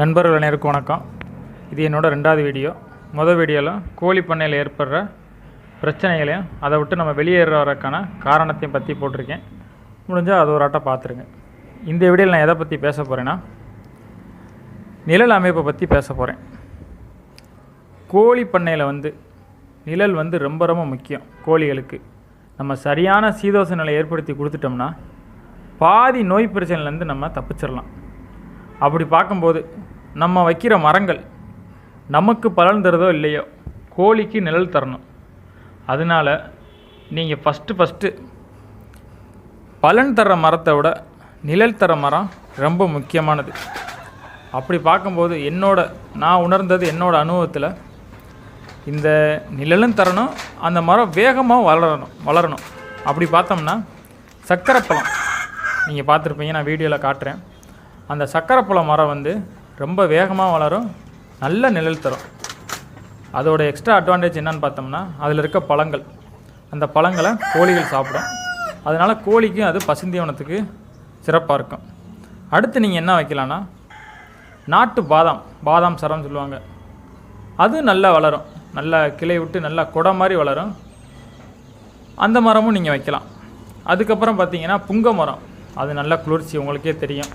நண்பர்கள் அனைவருக்கும் வணக்கம். இது என்னோடய ரெண்டாவது வீடியோ. மொதல் வீடியோவில் கோழி பண்ணையில் ஏற்படுற பிரச்சனைகளையும் அதை விட்டு நம்ம வெளியேறதுக்கான காரணத்தையும் பற்றி போட்டிருக்கேன். முடிஞ்சால் அது ஒரு ஆட்டம் பார்த்துருங்க. இந்த வீடியோவில் நான் எதை பற்றி பேச போகிறேன்னா நிழல் அமைப்பை பற்றி பேச போகிறேன் கோழி பண்ணையில் வந்து நிழல் வந்து ரொம்ப ரொம்ப முக்கியம் கோழிகளுக்கு. நம்ம சரியான சீதோச நிலை ஏற்படுத்தி கொடுத்துட்டோம்னா பாதி நோய் பிரச்சனையிலேருந்து நம்ம தப்பிச்சிடலாம் அப்படி பார்க்கும்போது நம்ம வைக்கிற மரங்கள் நமக்கு பலன் தருதோ இல்லையோ கோழிக்கு நிழல் தரணும். அதனால் நீங்கள் ஃபஸ்ட்டு ஃபஸ்ட்டு பலன் தர்ற மரத்தை விட நிழல் தர மரம் ரொம்ப முக்கியமானது. அப்படி பார்க்கும்போது என்னோட நான் உணர்ந்தது என்னோடய அனுபவத்தில் இந்த நிழலும் தரணும் அந்த மரம் வேகமாக வளரணும் வளரணும். அப்படி பார்த்தோம்னா சக்கரைப்பழம். நீங்கள் பார்த்துருப்பீங்க நான் வீடியோவில் காட்டுறேன். அந்த சக்கரைப்பழம் மரம் வந்து ரொம்ப வேகமாக வளரும் நல்ல நிழல் தரும். அதோட எக்ஸ்ட்ரா அட்வான்டேஜ் என்னன்னு பார்த்தோம்னா அதில் இருக்க பழங்கள். அந்த பழங்களை கோழிகள் சாப்பிடும். அதனால் கோழிக்கும் அது பசுந்தீவனத்துக்கு சிறப்பாக இருக்கும். அடுத்து நீங்கள் என்ன வைக்கலான்னா நாட்டு பாதாம் பாதாம் சரம் சொல்லுவாங்க. அது நல்லா வளரும். நல்லா கிளை விட்டு நல்லா குடை மாதிரி வளரும். அந்த மரமும் நீங்கள் வைக்கலாம். அதுக்கப்புறம் பார்த்தீங்கன்னா புங்க மரம். அது நல்ல குளிர்ச்சி உங்களுக்கே தெரியும்.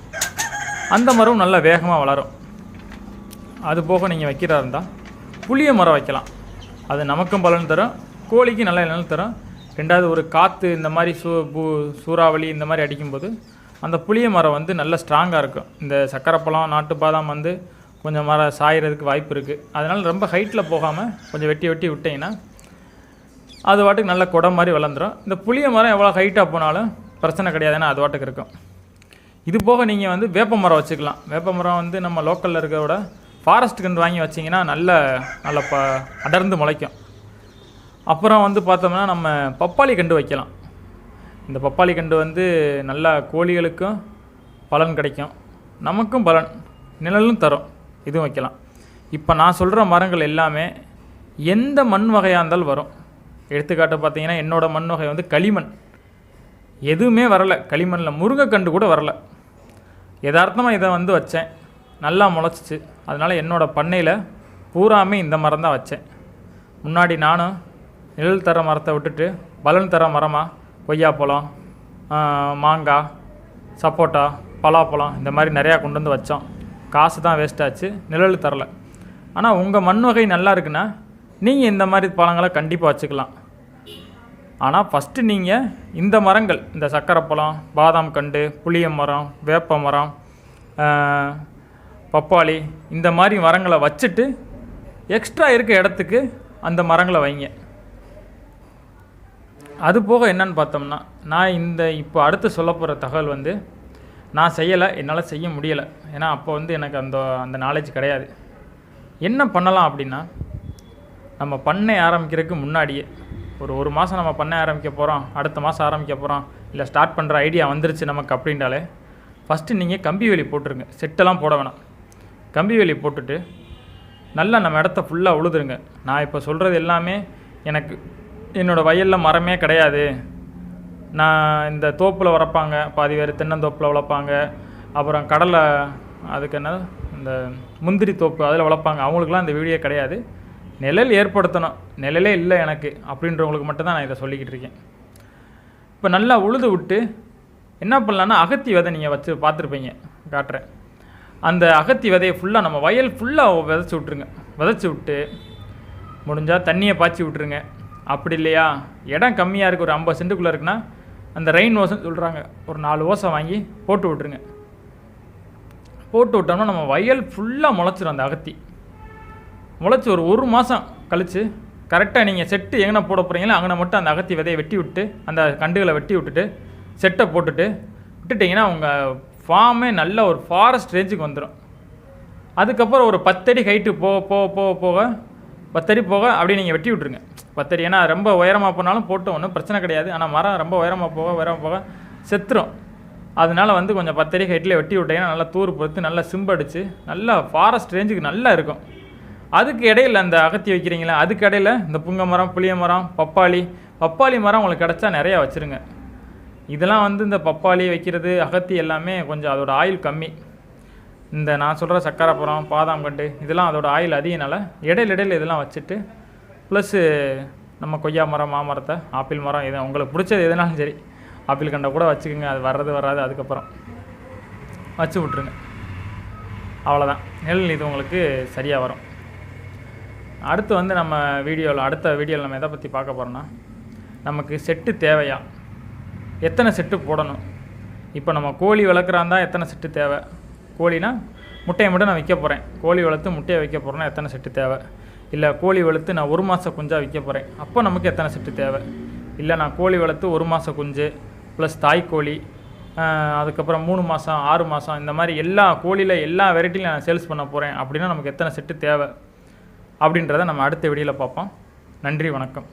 அந்த மரம் நல்லா வேகமாக வளரும். அது போக நீங்கள் வைக்கிறா இருந்தால் புளிய மரம் வைக்கலாம். அது நமக்கும் பலன் தரும். கோழிக்கு நல்ல நிலம் தரும். ரெண்டாவது ஒரு காற்று இந்த மாதிரி சூ பூ சூறாவளி இந்த மாதிரி அடிக்கும்போது அந்த புளிய மரம் வந்து நல்ல ஸ்ட்ராங்காக இருக்கும். இந்த சக்கரைப்பழம் நாட்டு பாதாம் வந்து கொஞ்சம் மரம் சாயறதுக்கு வாய்ப்பு இருக்குது அதனால் ரொம்ப ஹைட்டில் போகாமல் கொஞ்சம் வெட்டி வெட்டி விட்டிங்கன்னா அது வாட்டுக்கு நல்ல குடம் மாதிரி வளர்ந்துடும் இந்த புளிய மரம் எவ்வளோ ஹைட்டாக போனாலும் பிரச்சனை கிடையாது. ஏன்னா அது வாட்டுக்கு இருக்கும். இது போக நீங்கள் வந்து வேப்ப மரம் வச்சுக்கலாம். வேப்ப மரம் வந்து நம்ம லோக்கலில் இருக்கிறத விட ஃபாரஸ்ட் கன்று வாங்கி வச்சிங்கன்னா நல்ல நல்ல ப அடர்ந்து முளைக்கும். அப்புறம் வந்து பார்த்தோம்னா நம்ம பப்பாளி கண்டு வைக்கலாம். இந்த பப்பாளி கண்டு வந்து நல்லா கோழிகளுக்கும் பலன் கிடைக்கும். நமக்கும் பலன் நிழலும் தரும். இதுவும் வைக்கலாம். இப்போ நான் சொல்கிற மரங்கள் எல்லாமே எந்த மண் வகையாக இருந்தாலும் வரும். எடுத்துக்காட்டு பார்த்தீங்கன்னா என்னோடய மண் வகை வந்து களிமண். எதுவுமே வரலை. களிமண்ணில் முருங்கைக்கண்டு கூட வரலை. யதார்த்தமாக இதை வந்து வச்சேன். நல்லா முளைச்சிச்சு. அதனால் என்னோடய பண்ணையில் பூராமே இந்த மரம் தான் வச்சேன். முன்னாடி நானும் நிழல் தர மரத்தை விட்டுட்டு பலன் தர மரமாக கொய்யாப்பழம் மாங்காய் சப்போட்டா பலாப்பழம் இந்த மாதிரி நிறையா கொண்டு வந்து வச்சோம். காசு தான் வேஸ்ட் ஆச்சு. நிழல் தரலை. ஆனால் உங்கள் மண் வகை நல்லா இருக்குன்னா நீங்கள் இந்த மாதிரி பழங்களை கண்டிப்பாக வச்சுக்கலாம். ஆனால் ஃபஸ்ட்டு நீங்கள் இந்த மரங்கள் இந்த சக்கரைப்பழம் பாதாம் கண்டு புளிய மரம் வேப்ப மரம் பப்பாளி இந்த மாதிரி மரங்களை வச்சுட்டு எக்ஸ்ட்ரா இருக்க இடத்துக்கு அந்த மரங்களை வைங்க. அது போக என்னன்னு பார்த்தோம்னா நான் இந்த இப்போ அடுத்து சொல்ல போகிற தகவல் வந்து நான் செய்யலை என்னால் செய்ய முடியலை. ஏன்னா அப்போ வந்து எனக்கு அந்த அந்த நாலேஜ் கிடையாது. என்ன பண்ணலாம் அப்படின்னா நம்ம பண்ணை ஆரம்பிக்கிறதுக்கு முன்னாடியே ஒரு ஒரு மாதம் நம்ம பண்ண ஆரம்பிக்க போகிறோம் அடுத்த மாதம் ஆரம்பிக்க போகிறோம் இல்லை ஸ்டார்ட் பண்ணுற ஐடியா வந்துருச்சு நமக்கு அப்படின்றாலே ஃபஸ்ட்டு நீங்கள் கம்பி வேலி போட்டுருங்க செட்டெல்லாம் போட வேணாம். கம்பி வேலி போட்டுட்டு நல்லா நம்ம இடத்த ஃபுல்லாக உழுதுருங்க. நான் இப்போ சொல்கிறது எல்லாமே எனக்கு என்னோடய வயலில் மரமே கிடையாது. நான் இந்த தோப்பில் வளர்ப்பாங்க பாதி பேர் தென்னந்தோப்பில் வளர்ப்பாங்க அப்புறம் கடலை அதுக்கு என்ன இந்த முந்திரி தோப்பு அதில் வளர்ப்பாங்க அவங்களுக்குலாம் இந்த வீடியோ கிடையாது. நிழல் ஏற்படுத்தணும். நிழலே இல்லை எனக்கு அப்படின்றவங்களுக்கு மட்டும்தான் நான் இதை சொல்லிக்கிட்டு இருக்கேன். இப்போ நல்லா உழுது விட்டு என்ன பண்ணலான்னா அகத்தி விதை நீங்கள் வச்சு பார்த்துருப்பீங்க காட்டுறேன். அந்த அகத்தி விதையை ஃபுல்லாக நம்ம வயல் ஃபுல்லாக விதைச்சி விட்ருங்க விதைச்சி விட்டு முடிஞ்சால் தண்ணியை பாய்ச்சி விட்ருங்க அப்படி இல்லையா? இடம் கம்மியாக இருக்குது ஒரு ஐம்பது சென்ட்டுக்குள்ளே இருக்குன்னா அந்த ரெயின் ஓசைன்னு சொல்கிறாங்க ஒரு நாலு ஓசை வாங்கி போட்டு விட்ருங்க போட்டு விட்டோம்னா நம்ம வயல் ஃபுல்லாக முளைச்சிரும் அந்த அகத்தி. முளைச்சி ஒரு ஒரு மாதம் கழித்து கரெக்டாக நீங்கள் செட்டு எங்கே போட போகிறீங்களோ அங்கே மட்டும் அந்த அகத்தி விதையை வெட்டி விட்டு அந்த கண்டுகளை வெட்டி விட்டுட்டு செட்டை போட்டுட்டு விட்டுட்டிங்கன்னா உங்கள் ஃபார்மே நல்ல ஒரு ஃபாரஸ்ட் ரேஞ்சுக்கு வந்துடும் அதுக்கப்புறம் ஒரு பத்தடி ஹைட்டு போக போக போக போக பத்தடி போக அப்படியே நீங்கள் வெட்டி விட்ருங்க பத்தடி ஏன்னா ரொம்ப உயரமாக போனாலும் போட்டு ஒன்றும் பிரச்சனை கிடையாது. ஆனால் மரம் ரொம்ப உயரமாக போக உயரமாக போக செத்துரும். அதனால வந்து கொஞ்சம் பத்தடி ஹைட்டில் வெட்டி விட்டீங்கன்னா நல்லா தூர் பொறுத்து நல்லா சிம்படிச்சு நல்லா ஃபாரஸ்ட் ரேஞ்சுக்கு நல்லா இருக்கும். அதுக்கு இடையில அந்த அகத்தி வைக்கிறீங்களா அதுக்கு இடையில் இந்த புங்க மரம் புளிய மரம் பப்பாளி பப்பாளி மரம் உங்களுக்கு கிடச்சா நிறையா வச்சுருங்க. இதெல்லாம் வந்து இந்த பப்பாளி வைக்கிறது அகத்தி எல்லாமே கொஞ்சம் அதோடய ஆயில் கம்மி. இந்த நான் சொல்கிற சக்கரைப்புறம் பாதாம் கண்டு இதெல்லாம் அதோட ஆயில் அதிகனால இடையில இடையில் இதெல்லாம் வச்சுட்டு ப்ளஸ்ஸு நம்ம கொய்யா மரம் மாமரத்தை ஆப்பிள் மரம் எது உங்களுக்கு பிடிச்சது எதுனாலும் சரி ஆப்பிள் கண்டை கூட வச்சுக்கோங்க அது வர்றது வராது அதுக்கப்புறம் வச்சு விட்ருங்க அவ்வளோதான் நெல் இது உங்களுக்கு சரியாக வரும். அடுத்து வந்து நம்ம வீடியோவில் அடுத்த வீடியோவில் நம்ம எதை பற்றி பார்க்க போகிறோன்னா நமக்கு செட்டு தேவையா? எத்தனை செட்டு போடணும்? இப்போ நம்ம கோழி வளர்க்குறாந்தா எத்தனை செட்டு தேவை? கோழினா முட்டையை மட்டும் நான் விற்க போகிறேன் கோழி வளர்த்து முட்டையை வைக்க போகிறேன்னா எத்தனை செட்டு தேவை? இல்லை கோழி வளர்த்து நான் ஒரு மாத குஞ்சாக விற்க போகிறேன் அப்போ நமக்கு எத்தனை செட்டு தேவை? இல்லை நான் கோழி வளர்த்து ஒரு மாத குஞ்சு ப்ளஸ் தாய்க்கோழி அதுக்கப்புறம் மூணு மாதம் ஆறு மாதம் இந்த மாதிரி எல்லா கோழியில் எல்லா வெரைட்டிலையும் நான் சேல்ஸ் பண்ண போகிறேன் அப்படின்னா நமக்கு எத்தனை செட்டு தேவை? அப்படின்றத நம்ம அடுத்த வீடியோவில் பார்ப்போம். நன்றி வணக்கம்.